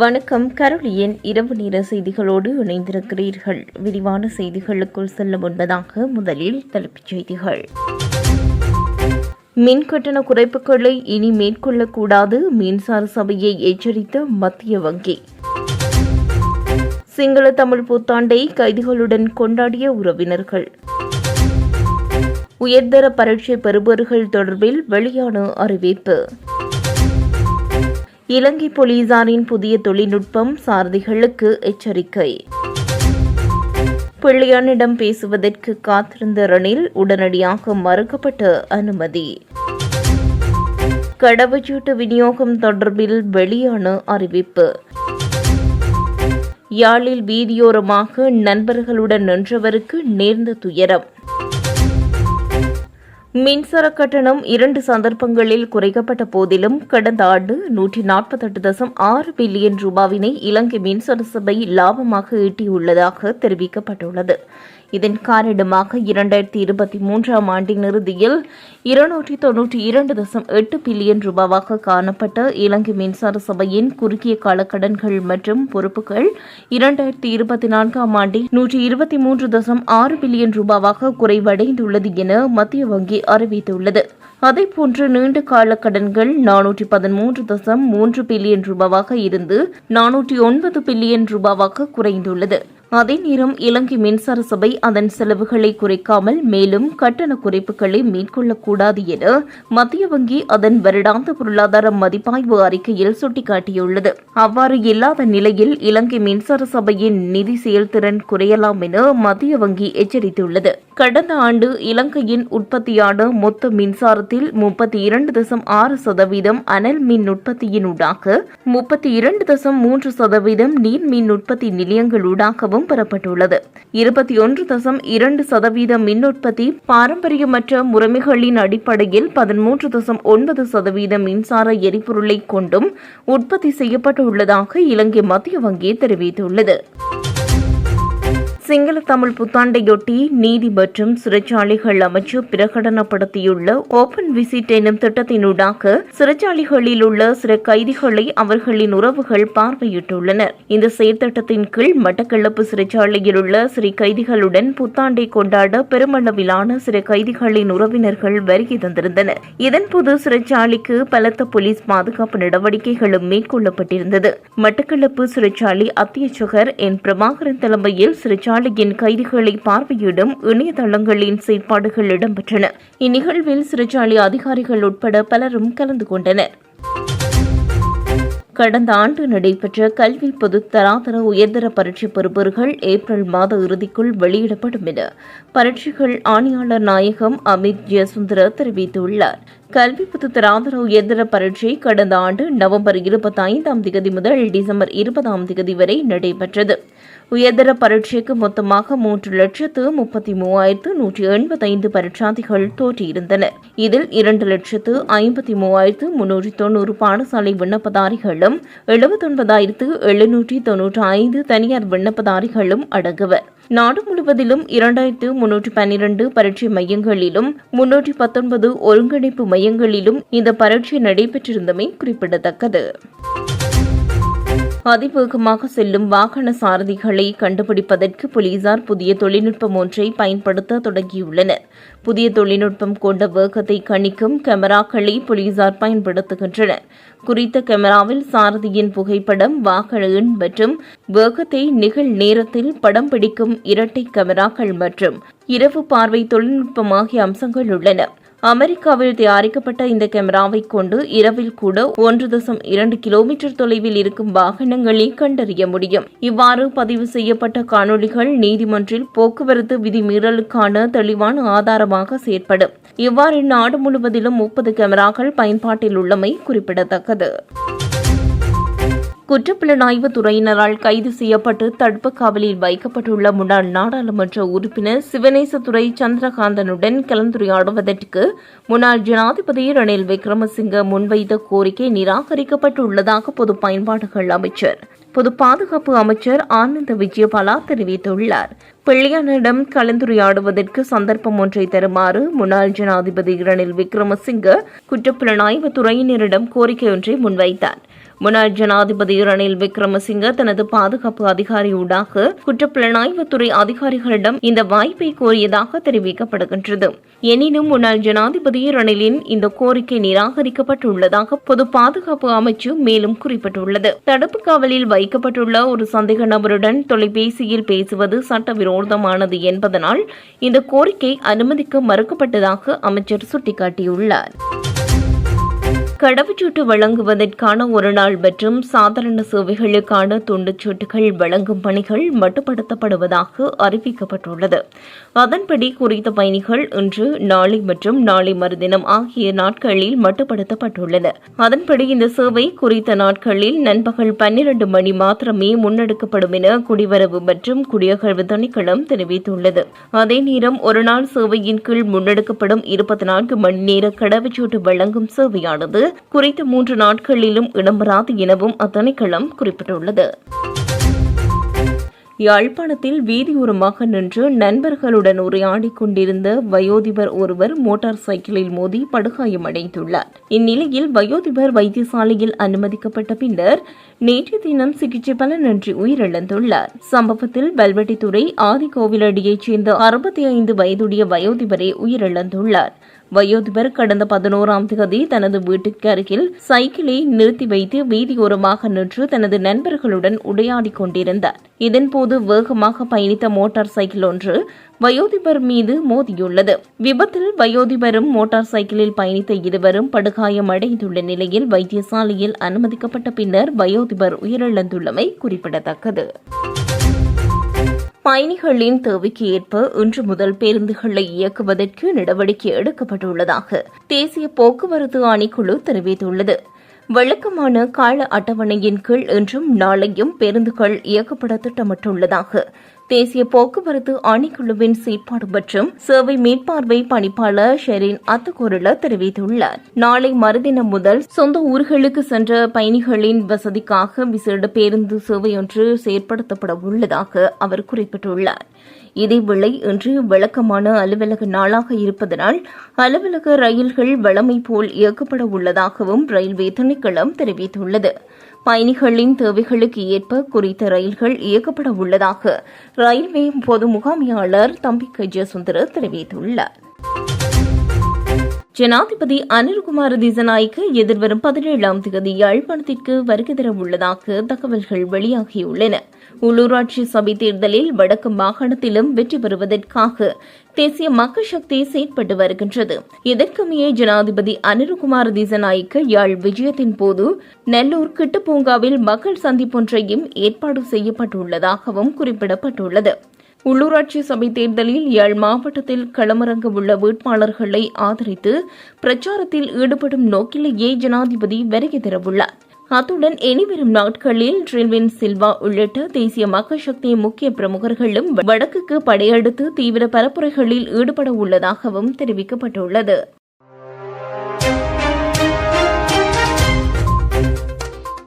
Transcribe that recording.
வணக்கம். கரோலியன் இரவு நேர செய்திகளோடு இணைந்திருக்கிறீர்கள். விரிவான செய்திகளுக்குள் செல்ல முன்பதாக முதலில் தலைப்புச் செய்திகள். மின் கட்டண குறைப்புகளை இனி மேற்கொள்ளக்கூடாது. மின்சார சபையை எச்சரித்த மத்திய வங்கி. சிங்கள தமிழ் புத்தாண்டை கைதிகளுடன் கொண்டாடிய உறவினர்கள். உயர்தர பரீட்சை பெறுபவர்கள் தொடர்பில் வெளியான அறிவிப்பு. இலங்கை போலீசாரின் புதிய தொழில்நுட்பம் சாரதிகளுக்கு எச்சரிக்கை. பிள்ளையானிடம் பேசுவதற்கு காத்திருந்த ரணில் உடனடியாக மறுக்கப்பட்ட அனுமதி. கடவுச்சீட்டு விநியோகம் தொடர்பில் வெளியான அறிவிப்பு. யாழில் வீதியோரமாக நண்பர்களுடன் நின்றவருக்கு நேர்ந்த துயரம். மின்சார கட்டணம் இரண்டு சந்தர்ப்பங்களில் குறைக்கப்பட்ட போதிலும் கடந்த ஆண்டு நூற்றி நாற்பத்தெட்டு தசம் ஆறு பில்லியன் ரூபாவினை இலங்கை மின்சார சபை லாபமாக ஈட்டியுள்ளதாக தெரிவிக்கப்பட்டுள்ளது. இதன் காரணமாக இரண்டாயிரத்தி இருபத்தி மூன்றாம் ஆண்டின் இறுதியில் இருநூற்றி தொன்னூற்றி இரண்டு தசம் எட்டு பில்லியன் ரூபாவாக காணப்பட்ட இலங்கை மின்சார சபையின் குறுகிய கால கடன்கள் மற்றும் பொறுப்புகள் இரண்டாயிரத்தி இருபத்தி நான்காம் ஆண்டில் நூற்றி இருபத்தி மூன்று தசம் ஆறு பில்லியன் ரூபாவாக குறைவடைந்துள்ளது என மத்திய வங்கி அறிவித்துள்ளது. அதேபோன்று நீண்ட கால கடன்கள் நானூற்றி பதிமூன்று தசம் மூன்று பில்லியன் ரூபாவாக இருந்து நானூற்றி ஒன்பது பில்லியன் ரூபாவாக குறைந்துள்ளது. அதே நேரம் இலங்கை மின்சார சபை அதன் செலவுகளை குறைக்காமல் மேலும் கட்டண குறைப்புகளை மேற்கொள்ளக்கூடாது என மத்திய வங்கி அதன் வருடாந்த பொருளாதார மதிப்பாய்வு அறிக்கையில் சுட்டிக்காட்டியுள்ளது. அவ்வாறு இல்லாத நிலையில் இலங்கை மின்சார சபையின் நிதி செயல்திறன் குறையலாம் என மத்திய வங்கி எச்சரித்துள்ளது. கடந்த ஆண்டு இலங்கையின் உற்பத்தியான மொத்த மின்சாரத்தில் முப்பத்தி இரண்டு தசம் ஆறு சதவீதம் அனல் மின் உற்பத்தியினூடாக முப்பத்தி இரண்டு தசம் மூன்று சதவீதம் நீர் மின் உற்பத்தி நிலையங்களூடாகவும் பெறப்பட்டுள்ளது. இருபத்தி ஒன்று தசம் இரண்டு சதவீத மின் உற்பத்தி பாரம்பரியமற்ற முறைமைகளின் அடிப்படையில் பதிமூன்று தசம் ஒன்பது சதவீத மின்சார எரிபொருளை கொண்டும் உற்பத்தி செய்யப்பட்டுள்ளதாக இலங்கை மத்திய வங்கி தெரிவித்துள்ளது. சிங்கள தமிழ் புத்தாண்டையொட்டி நீதி மற்றும் சிறைச்சாலைகள் அமைச்சு பிரகடனப்படுத்தியுள்ள ஓபன் விசிட் எனும் திட்டத்தினூடாக சிறைச்சாலைகளில் உள்ள சில கைதிகளை அவர்களின் உறவுகள் பார்வையிட்டுள்ளனர். இந்த செயற்திட்டத்தின் கீழ் மட்டக்களப்பு சிறைச்சாலையில் உள்ள சிறை கைதிகளுடன் புத்தாண்டை கொண்டாட பெருமளவிலான சிறை கைதிகளின் உறவினர்கள் வருகை தந்திருந்தனர். இதன்போது சிறைச்சாலைக்கு பலத்த போலீஸ் பாதுகாப்பு நடவடிக்கைகளும் மேற்கொள்ளப்பட்டிருந்தது. மட்டக்களப்பு சிறைச்சாலை அத்தியட்சகர் என் பிரபாகரன் தலைமையில் சிறைச்சாலை சிறைச்சாலையின் கைதிகளை பார்வையிடும் இணையதளங்களின் செயற்பாடுகள் இடம்பெற்றன. இந்நிகழ்வில் சிறைச்சாலை அதிகாரிகள் உட்பட பலரும் கலந்து கொண்டனர். கடந்த ஆண்டு நடைபெற்ற கல்வி பொது தராதர உயர்தர பரீட்சை பெறுபவர்கள் ஏப்ரல் மாத இறுதிக்குள் வெளியிடப்படும் என பரீட்சைகள் ஆணையாளர் நாயகம் அமித் ஜெயசுந்தர தெரிவித்துள்ளார். கல்வி பொது தராதர உயர்தர பரீட்சை கடந்த ஆண்டு நவம்பர் இருபத்தி ஐந்தாம் தேதி முதல் டிசம்பர் இருபதாம் தேதி வரை நடைபெற்றது. உயர்தர பரீட்சைக்கு மொத்தமாக மூன்று லட்சத்து முப்பத்தி மூவாயிரத்து நூற்றி எண்பத்தைந்து பரீட்சார்த்திகள் தோற்றியிருந்தனர் இதில் இரண்டு லட்சத்து ஐம்பத்தி மூவாயிரத்து முன்னூற்றி தொன்னூறு பாடசாலை விண்ணப்பதாரிகளும் எழுபத்தொன்பதாயிரத்து எழுநூற்றி தொன்னூற்றி ஐந்து தனியார் விண்ணப்பதாரிகளும் அடங்குவர். நாடு முழுவதிலும் இரண்டாயிரத்து முன்னூற்றி பன்னிரண்டு பரீட்சை மையங்களிலும் முன்னூற்றி பத்தொன்பது ஒருங்கிணைப்பு மையங்களிலும் இந்த பரீட்சை நடைபெற்றிருந்தமை குறிப்பிடத்தக்கது. அதிவேகமாக செல்லும் வாகன சாரதிகளை கண்டுபிடிப்பதற்கு போலீசார் புதிய தொழில்நுட்பம் ஒன்றை பயன்படுத்த தொடங்கியுள்ளனர். புதிய தொழில்நுட்பம் கொண்ட வேகத்தை கணிக்கும் கேமராக்களை போலீசார் பயன்படுத்துகின்றனர். குறித்த கேமராவில் சாரதியின் புகைப்படம் வாகன எண் மற்றும் வேகத்தை நிகழ் நேரத்தில் படம் பிடிக்கும் இரட்டை கேமராக்கள் மற்றும் இரவு பார்வை தொழில்நுட்பம் ஆகிய அம்சங்கள் உள்ளன. அமெரிக்காவில் தயாரிக்கப்பட்ட இந்த கேமராவை கொண்டு இரவில் கூட ஒன்று தசம் இரண்டு கிலோமீட்டர் தொலைவில் இருக்கும் வாகனங்களை கண்டறிய முடியும். இவ்வாறு பதிவு செய்யப்பட்ட காணொலிகள் நீதிமன்றில் போக்குவரத்து விதிமீறலுக்கான தெளிவான ஆதாரமாக செயற்படும். இவ்வாறு நாடு முழுவதிலும் முப்பது கேமராக்கள் பயன்பாட்டில் உள்ளமை குறிப்பிடத்தக்கது. குற்றப்புலனாய்வு துறையினரால் கைது செய்யப்பட்டு தடுப்பு காவலில் வைக்கப்பட்டுள்ள முன்னாள் நாடாளுமன்ற உறுப்பினர் சிவனேசதுரை சந்திரகாந்தனுடன் கலந்துரையாடுவதற்கு முன்னாள் ஜனாதிபதி ரணில் விக்ரமசிங்க முன்வைத்த கோரிக்கை நிராகரிக்கப்பட்டுள்ளதாக பொது பயன்பாடுகள் அமைச்சர் பொது பாதுகாப்பு அமைச்சர் ஆனந்த விஜயபாலா தெரிவித்துள்ளார். பிள்ளையானிடம் கலந்துரையாடுவதற்கு சந்தர்ப்பம் ஒன்றை தருமாறு முன்னாள் ஜனாதிபதி ரணில் விக்ரமசிங்க குற்றப்புலனாய்வு துறையினரிடம் கோரிக்கை ஒன்றை முன்வைத்தார். முன்னாள் ஜனாதிபதி ரணில் விக்ரமசிங்க தனது பாதுகாப்பு அதிகாரியூடாக குற்றப்புலனாய்வுத்துறை அதிகாரிகளிடம் இந்த வாய்ப்பை கோரியதாக தெரிவிக்கப்படுகின்றது. எனினும் முன்னாள் ஜனாதிபதி ரணிலின் இந்த கோரிக்கை நிராகரிக்கப்பட்டுள்ளதாக பொது பாதுகாப்பு அமைச்சு மேலும் குறிப்பிட்டுள்ளது. தடுப்பு காவலில் வைக்கப்பட்டுள்ள ஒரு சந்தேக நபருடன் தொலைபேசியில் பேசுவது சட்டவிரோதமானது என்பதனால் இந்த கோரிக்கை அனுமதிக்க மறுக்கப்பட்டதாக அமைச்சர் சுட்டிக்காட்டியுள்ளார். கடவுச்சீட்டு வழங்குவதற்கான ஒருநாள் மற்றும் சாதாரண சேவைகளுக்கான துண்டுச்சீட்டுகள் வழங்கும் பணிகள் மட்டுப்படுத்தப்படுவதாக அறிவிக்கப்பட்டுள்ளது. அதன்படி குறித்த பயணிகள் இன்று நாளை மற்றும் நாளை மறுதினம் ஆகிய நாட்களில் மட்டுப்படுத்தப்பட்டுள்ளன அதன்படி இந்த சேவை குறித்த நாட்களில் நண்பகல் பன்னிரண்டு மணி மாத்திரமே முன்னெடுக்கப்படும் என குடிவரவு மற்றும் குடியகழ்வு திணைக்களம் தெரிவித்துள்ளது. அதே நேரம் ஒருநாள் சேவையின் கீழ் முன்னெடுக்கப்படும் இருபத்தி நான்கு மணி நேர கடவுச்சீட்டு வழங்கும் சேவையானது குறித்த மூன்று நாட்களிலும் இடம்பெறாது எனவும் அத்திணைக்களம் குறிப்பிட்டுள்ளது. யாழ்ப்பாணத்தில் வீதியோரமாக நின்று நண்பர்களுடன் உரையாடிக் கொண்டிருந்த வயோதிபர் ஒருவர் மோட்டார் சைக்கிளில் மோதி படுகாயமடைந்துள்ளார் இந்நிலையில் வயோதிபர் வைத்தியசாலையில் அனுமதிக்கப்பட்ட பின்னர் நேற்று தினம் சிகிச்சை பலனின்றி உயிரிழந்துள்ளார். சம்பவத்தில் பல்வெட்டித்துறை ஆதிகோவிலடியைச் சேர்ந்த அறுபத்தி ஐந்து வயதுடைய வயோதிபரே உயிரிழந்துள்ளார். வயோதிபர் கடந்த பதினோராம் தேதி தனது வீட்டுக்கு அருகில் சைக்கிளை நிறுத்தி வைத்து வீதியோரமாக நின்று தனது நண்பர்களுடன் உடையாடி கொண்டிருந்தார். இதன்போது வேகமாக பயணித்த மோட்டார் சைக்கிள் ஒன்று வயோதிபர் மீது மோதியுள்ளது. விபத்தில் வயோதிபரும் மோட்டார் சைக்கிளில் பயணித்த இருவரும் படுகாயமடைந்துள்ள நிலையில் வைத்தியசாலையில் அனுமதிக்கப்பட்ட பின்னர் வயோதிபர் உயிரிழந்துள்ளமை குறிப்பிடத்தக்கது. பயணிகளின் தேவைக்கு ஏற்ப இன்று முதல் பேருந்துகளை இயக்குவதற்கு நடவடிக்கை எடுக்கப்பட்டுள்ளதாக தேசிய போக்குவரத்து ஆணைக்குழு தெரிவித்துள்ளது. வழக்கமான கால அட்டவணையின் கீழ் இன்றும் நாளையும் பேருந்துகள் இயக்கப்பட திட்டமிட்டுள்ளதாக தேசிய போக்குவரத்து ஆணைக்குழுவின் செயற்பாடு மற்றும் சேவை மேற்பார்வை பணிப்பாளர் ஷெரின் அத்துக்கூரல தெரிவித்துள்ளார். நாளை மறுதினம் முதல் சொந்த ஊர்களுக்கு சென்ற பயணிகளின் வசதிக்காக விசேட பேருந்து சேவையொன்று செயற்படுத்தப்பட உள்ளதாக அவர் குறிப்பிட்டுள்ளார். இதேவேளை இன்று வழக்கமான அலுவலக நாளாக இருப்பதனால் அலுவலக ரயில்கள் வழமை போல் இயக்கப்பட உள்ளதாகவும் ரயில்வே திணைக்களம் தெரிவித்துள்ளது. பயணிகளின் தேவைகளுக்கு ஏற்ப குறித்த ரயில்கள் இயக்கப்பட உள்ளதாக ரயில்வே பொது முகாமையாளர் தம்பி ஜெயசுந்தர தெரிவித்துள்ளார். ஜனாதிபதி அனில்குமார் திசநாய்க்கு எதிர்வரும் பதினேழாம் தேதி யாழ்ப்பாணத்திற்கு வருகை தர உள்ளதாக தகவல்கள் வெளியாகியுள்ளன. உள்ளூராட்சி சபை தேர்தலில் வடக்கு மாகாணத்திலும் வெற்றி பெறுவதற்காக தேசிய மக்கள் சக்தி செயற்பட்டு வருகின்றது. இதற்குமைய ஜனாதிபதி அனிருகுமார் திசநாய்க்கு யாழ் விஜயத்தின் போது நெல்லூர் கிட்டுப்பூங்காவில் மக்கள் சந்திப்பொன்றையும் ஏற்பாடு செய்யப்பட்டுள்ளதாகவும் குறிப்பிடப்பட்டுள்ளது. உள்ளூராட்சி சபை தேர்தலில் யாழ் மாவட்டத்தில் களமிறங்க உள்ள வேட்பாளர்களை ஆதரித்து பிரச்சாரத்தில் ஈடுபடும் நோக்கிலேயே ஜனாதிபதி வருகை தரவுள்ளார். அத்துடன் இனிவரும் நாட்களில் ட்ரில்வின் சில்வா உள்ளிட்ட தேசிய மக்கள் சக்தி முக்கிய பிரமுகர்களும் வடக்குக்கு படையெடுத்து தீவிர பரப்புரைகளில் ஈடுபட உள்ளதாகவும் தெரிவிக்கப்பட்டுள்ளது.